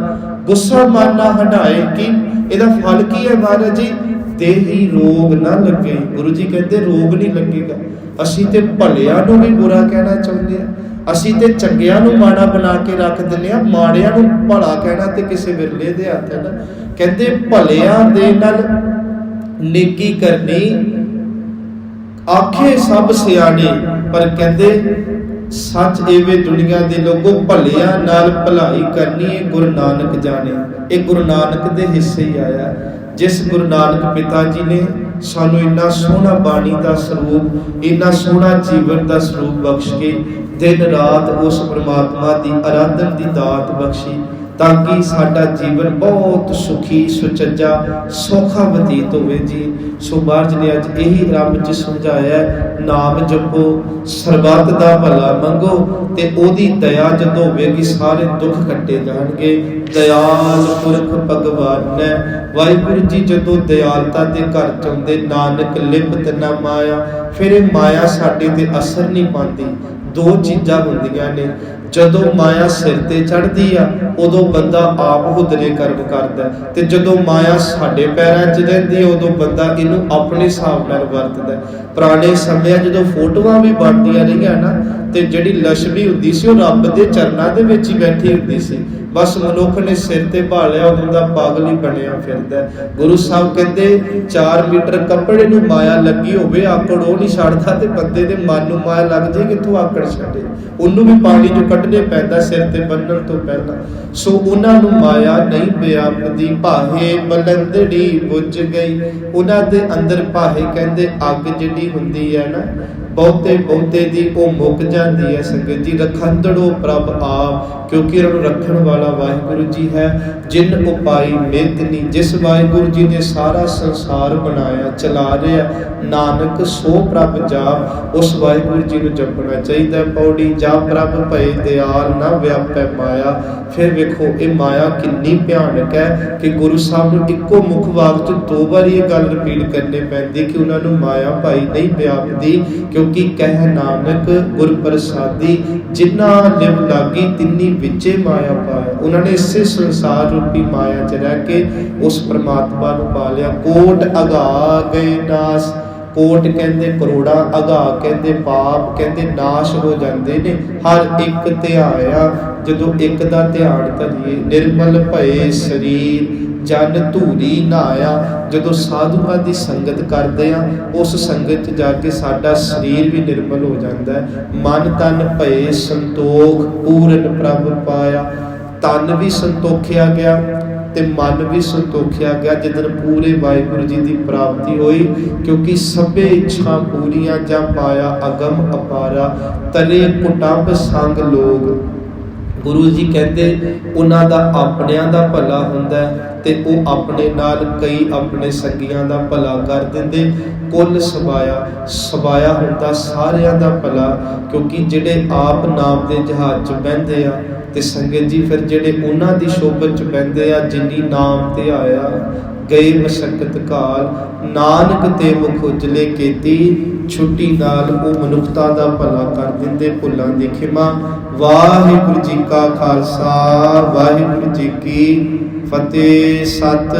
ਗੁੱਸਾ ਮਨ ਨਾ ਹਟਾਏ ਕਿ? ਇਹਦਾ ਫਲ ਕੀ ਹੈ ਮਹਾਰਾਜ ਜੀ? ਦੇਹੀ ਰੋਗ ਨਾ ਲੱਗੇ। ਗੁਰੂ ਜੀ ਕਹਿੰਦੇ, ਰੋਗ ਨਹੀਂ ਲੱਗੇਗਾ। ਅਸੀਂ ਤੇ ਭਲਿਆਂ ਨੂੰ ਵੀ ਬੁਰਾ ਕਹਿਣਾ ਚਾਹੁੰਦੇ ਆ ਅਸੀਂ ਤੇ ਚੰਗਿਆਂ ਨੂੰ ਮਾੜਾ ਬਣਾ ਕੇ ਰੱਖ ਦਿੰਦੇ ਆ ਮਾੜਿਆਂ ਨੂੰ ਭਲਾ ਕਹਿਣਾ ਤੇ ਕਿਸੇ ਵਿਰਲੇ ਦੇ ਹੱਥ ਹੈ ਨਾ। ਕਹਿੰਦੇ ਭਲਿਆਂ ਦੇ ਨਾਲ ਨੇਕੀ ਕਰਨੀ ਆਖੇ ਸਭ ਸਿਆਣੇ, ਪਰ ਕਹਿੰਦੇ ਸੱਚ ਏਵੇਂ ਦੁਨੀਆ ਦੇ ਲੋਕੋ ਭਲਿਆਂ ਨਾਲ ਭਲਾਈ ਕਰਨੀ ਇਹ ਗੁਰੂ ਨਾਨਕ ਜਾਣੇ। ਇਹ ਗੁਰੂ ਨਾਨਕ ਦੇ ਹਿੱਸੇ ਹੀ ਆਇਆ। ਜਿਸ ਗੁਰੂ ਨਾਨਕ ਪਿਤਾ ਜੀ ਨੇ ਸਾਨੂੰ ਇੰਨਾ ਸੋਹਣਾ ਬਾਣੀ ਦਾ ਸਰੂਪ, ਇੰਨਾ ਸੋਹਣਾ ਜੀਵਨ ਦਾ ਸਰੂਪ ਬਖਸ਼ ਕੇ, ਦਿਨ ਰਾਤ ਉਸ ਪ੍ਰਮਾਤਮਾ ਦੀ ਆਰਾਧਨ ਦੀ ਦਾਤ ਬਖਸ਼ੀ, ਤਾਂ ਕਿ ਸਾਡਾ ਜੀਵਨ ਬਹੁਤ ਸੁਖੀ, ਸੁਚੱਜਾ, ਸੌਖਾ ਬਤੀਤ ਹੋਵੇ ਜੀ। ਸੋ ਬਾਹਰ ਨੇ ਅੱਜ ਇਹੀ ਰੱਬ ਚ ਸਮਝਾਇਆ ਨਾਮ ਜਪੋ, ਸਰਬੱਤ ਦਾ ਭਲਾ ਮੰਗੋ ਤੇ ਉਹਦੀ ਦਇਆ ਜਦੋਂ ਹੋਵੇਗੀ ਸਾਰੇ ਦੁੱਖ ਕੱਟੇ ਜਾਣਗੇ। ਦਇਆਲ ਪੁਰਖ ਭਗਵਾਨ ਹੈ ਵਾਹਿਗੁਰੂ ਜੀ ਜਦੋਂ ਦਿਆਲਤਾ ਦੇ ਘਰ ਚ ਨਾਨਕ ਲਿਪਤ ਨਾ ਮਾਇਆ, ਫਿਰ ਇਹ ਮਾਇਆ ਸਾਡੇ ਤੇ ਅਸਰ ਨਹੀਂ ਪਾਉਂਦੀ। ਦੋ ਚੀਜ਼ਾਂ ਹੁੰਦੀਆਂ ਨੇ। ਜਦੋਂ ਮਾਇਆ ਸਿਰ ਤੇ ਚੜਦੀ ਆ, ਉਦੋਂ ਬੰਦਾ ਆਪ ਹੁਦਰੇ ਕਰਮ ਕਰਦਾ ਤੇ ਜਦੋਂ ਮਾਇਆ ਸਾਡੇ ਪੈਰਾਂ 'ਚ ਰਹਿੰਦੀ ਉਦੋਂ ਬੰਦਾ ਇਹਨੂੰ ਆਪਣੇ ਹਿਸਾਬ ਨਾਲ ਵਰਤਦਾ ਪੁਰਾਣੇ ਸਮਿਆਂ ਜਦੋਂ ਫੋਟੋਆਂ ਵੀ ਬਣਦੀਆਂ ਰਹੀਆਂ ਨਾ, ਤੇ ਜਿਹੜੀ ਲక్ష్ਮੀ ਹੁੰਦੀ ਸੀ, ਉਹ ਰੱਬ ਦੇ ਚਰਨਾਂ ਦੇ ਵਿੱਚ ਹੀ ਬੈਠੀ ਹੁੰਦੀ ਸੀ। ਬਸ ਮਨੁੱਖ ਨੇ ਸਿਰ ਤੇ ਭਾਲਿਆ ਉਦੋਂ ਦਾ ਪਾਗਲ ਹੀ ਬਣਿਆ ਫਿਰਦਾ ਗੁਰੂ ਸਾਹਿਬ ਕਹਿੰਦੇ 4 ਮੀਟਰ ਕੱਪੜੇ ਨੂੰ ਮਾਇਆ ਲੱਗੀ ਹੋਵੇ, ਆਕੜ ਉਹ ਨਹੀਂ ਛੱਡਦਾ ਤੇ ਬੰਦੇ ਦੇ ਮਨ ਨੂੰ ਮਾਇਆ ਲੱਗ ਜੇ ਕਿੱਥੋਂ ਆਕੜ ਛੱਡੇ। ਉਹਨੂੰ ਵੀ ਪਾਣੀ ਚੋਂ ਕੱਢਣੇ ਪੈਂਦਾ, ਸਿਰ ਤੇ ਬੰਨਣ ਤੋਂ ਪਹਿਲਾਂ ਸੋ ਉਹਨਾਂ ਨੂੰ ਮਾਇਆ ਨਹੀਂ ਵਿਆਪਦੀ ਭਾਹੇ ਬਲੰਦੜੀ ਬੁੱਝ ਗਈ। ਉਹਨਾਂ ਦੇ ਅੰਦਰ ਭਾਹੇ ਕਹਿੰਦੇ ਅੱਗ ਜਿਹੜੀ ਹੁੰਦੀ ਹੈ ਨਾ ਬਹੁਤੇ ਬਹੁਤੇ ਦੀ ਉਹ ਮੁੱਕ ਜਾਂਦੀ ਹੈ ਸੰਗਤ ਜੀ ਰਖੰਦੜੋ ਪ੍ਰਭ ਆਪ ਕਿਉਂਕਿ ਇਹਨਾਂ ਨੂੰ ਰੱਖਣ ਵਾਲਾ ਵਾਹਿਗੁਰੂ ਜੀ ਹੈ, ਜਿਨ ਉਪਾਈ ਮੇਤਨੀ ਜਿਸ ਵਾਹਿਗੁਰੂ ਜੀ ਨੇ ਸਾਰਾ ਸੰਸਾਰ ਬਣਾਇਆ, ਚਲਾ ਰਿਹਾ ਨਾਨਕ ਸੋ ਪ੍ਰਭ ਜਾਪ, ਉਸ ਵਾਹਿਗੁਰੂ ਜੀ ਨੂੰ ਜਪਣਾ ਚਾਹੀਦਾ ਪੌੜੀ ਜਾ ਪ੍ਰਭ ਭਏ ਦਿਆਲ ਨਾ ਵਿਆਪੈ ਮਾਇਆ। ਫਿਰ ਵੇਖੋ, ਇਹ ਮਾਇਆ ਕਿੰਨੀ ਭਿਆਨਕ ਹੈ ਕਿ ਗੁਰੂ ਸਾਹਿਬ ਨੂੰ ਇੱਕੋ ਮੁਖ ਵਾਕ ਚ ਦੋ ਵਾਰੀ ਇਹ ਗੱਲ ਰਿਪੀਟ ਕਰਨੀ ਪੈਂਦੀ ਕਿ ਉਹਨਾਂ ਨੂੰ ਮਾਇਆ ਭਾਈ ਨਹੀਂ ਵਿਆਪਦੀ, ਕਿਉਂਕਿ ਕਹਿ ਨਾਨਕ ਗੁਰ ਪ੍ਰਸਾਦੀ ਜਿਨ੍ਹਾਂ ਲਿਵ ਲਾਗੀ ਤਿੰਨੀ ਵਿੱਚੇ ਮਾਇਆ ਪਾਇਆ। ਉਹਨਾਂ ਨੇ ਇਸੇ ਸੰਸਾਰ ਰੂਪੀ ਮਾਇਆ 'ਚ ਰਹਿ ਕੇ ਉਸ ਪ੍ਰਮਾਤਮਾ ਨੂੰ ਪਾ ਲਿਆ ਕੋਟ ਅਗਾ ਗਏ ਨਾਸ। ਕੋਟ ਕਹਿੰਦੇ ਕਰੋੜਾ, ਅਗਾ ਕਹਿੰਦੇ ਪਾਪ, ਕਹਿੰਦੇ ਨਾਸ਼ ਹੋ ਜਾਂਦੇ ਨੇ। ਹਰ ਇੱਕ ਧਿਆਇਆ ਜਦੋਂ ਇੱਕ ਦਾ ਧਿਆਨ ਧਰੀਏ, ਨਿਰਮਲ ਭਏ ਸਰੀਰ। ਜਨ ਧੂਰੀ ਨਾਇਆ। ਜਦੋਂ ਸਾਧੂਆਂ ਦੀ ਸੰਗਤ ਕਰਦੇ ਆ, ਉਸ ਸੰਗਤ 'ਚ ਜਾ ਕੇ ਸਾਡਾ ਸਰੀਰ ਵੀ ਨਿਰਮਲ ਹੋ ਜਾਂਦਾ ਹੈ। ਮਨ ਤਨ ਭਏ ਸੰਤੋਖ ਪੂਰਨ ਪ੍ਰਭ ਪਾਇਆ। ਤਨ ਵੀ ਸੰਤੋਖਿਆ ਗਿਆ ਤੇ ਮਨ ਵੀ ਸੰਤੋਖਿਆ ਗਿਆ। ਜਿੱਦਨ ਪੂਰੇ ਵਾਹਿਗੁਰੂ ਜੀ ਦੀ ਪ੍ਰਾਪਤੀ ਹੋਈ, ਕਿਉਂਕਿ ਸਭੇ ਇੱਛਾ ਪੂਰੀਆਂ ਜਾਂ ਪਾਇਆ ਅਗਮ ਅਪਾਰਾ। ਤਲੇ ਕੁਟੰਬ ਸੰਗ ਲੋਗ ਗੁਰੂ ਜੀ ਕਹਿੰਦੇ, ਉਹਨਾਂ ਦਾ ਆਪਣਿਆਂ ਦਾ ਭਲਾ ਹੁੰਦਾ ਤੇ ਉਹ ਆਪਣੇ ਨਾਲ ਕਈ ਆਪਣੇ ਸੰਗੀਆਂ ਦਾ ਭਲਾ ਕਰ ਦਿੰਦੇ। ਕੁੱਲ ਸਵਾਇਆ ਸਵਾਇਆ ਹੁੰਦਾ ਸਾਰਿਆਂ ਦਾ ਭਲਾ, ਕਿਉਂਕਿ ਜਿਹੜੇ ਆਪ ਨਾਮ ਦੇ ਜਹਾਜ਼ 'ਚ ਬਹਿੰਦੇ ਆ ਤੇ ਸੰਗਤ ਜੀ ਫਿਰ ਜਿਹੜੇ ਉਹਨਾਂ ਦੀ ਸ਼ੋਭਤ 'ਚ ਬਹਿੰਦੇ ਆ, ਜਿੰਨੀ ਨਾਮ ਤੇ ਆਇਆ, ਗਏ ਮਸ਼ਕਤ ਕਾਲ, ਨਾਨਕ ਤੇ ਮੁਖ ਉਜਲੇ ਕੀਤੀ ਛੁੱਟੀ ਨਾਲ ਉਹ ਮਨੁੱਖਤਾ ਦਾ ਭਲਾ ਕਰ ਦਿੰਦੇ ਭੁੱਲਾਂ ਦੀ ਖਿਮਾ। ਵਾਹਿਗੁਰੂ ਜੀ ਕਾ ਖਾਲਸਾ, ਵਾਹਿਗੁਰੂ ਜੀ ਕੀ ਫਤਿਹ। ਸਤ